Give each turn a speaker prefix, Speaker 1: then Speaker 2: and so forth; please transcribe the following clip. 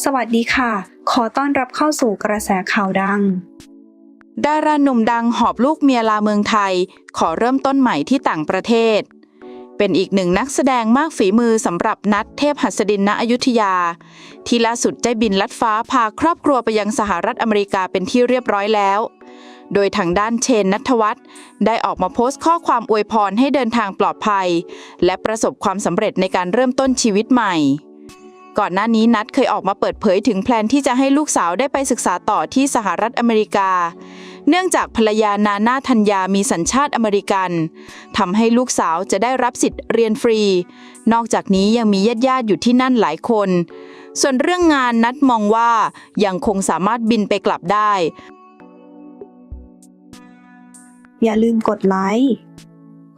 Speaker 1: สวัสดีค่ะ ขอต้อนรับเข้าสู่กระแสข่าวดัง
Speaker 2: ดาราหนุ่มดังหอบลูกเมียลาเมืองไทย ขอเริ่มต้นใหม่ที่ต่างประเทศ เป็นอีกหนึ่งนักแสดงมากฝีมือสำหรับนัทเทพหัสดินณอยุธยา ที่ล่าสุดได้บินลัดฟ้าพาครอบครัวไปยังสหรัฐอเมริกาเป็นที่เรียบร้อยแล้ว โดยทางด้านเชนนัทวัฒน์ได้ออกมาโพสต์ข้อความอวยพรให้เดินทางปลอดภัย และประสบความสำเร็จในการเริ่มต้นชีวิตใหม่ ก่อนหน้านี้นัทเคยออกมาเปิดเผยถึงแพลนที่จะให้ลูกสาวได้ไปศึกษาต่อที่สหรัฐอเมริกา เนื่องจากภรรยานานาธัญญามีสัญชาติอเมริกันทำให้ลูกสาวจะได้รับสิทธิ์เรียนฟรี นอกจากนี้ยังมีญาติญาติอยู่ที่นั่นหลายคน ส่วนเรื่องงานนัดมองว่ายังคงสามารถบินไปกลับได้
Speaker 1: อย่าลืมกดไลค์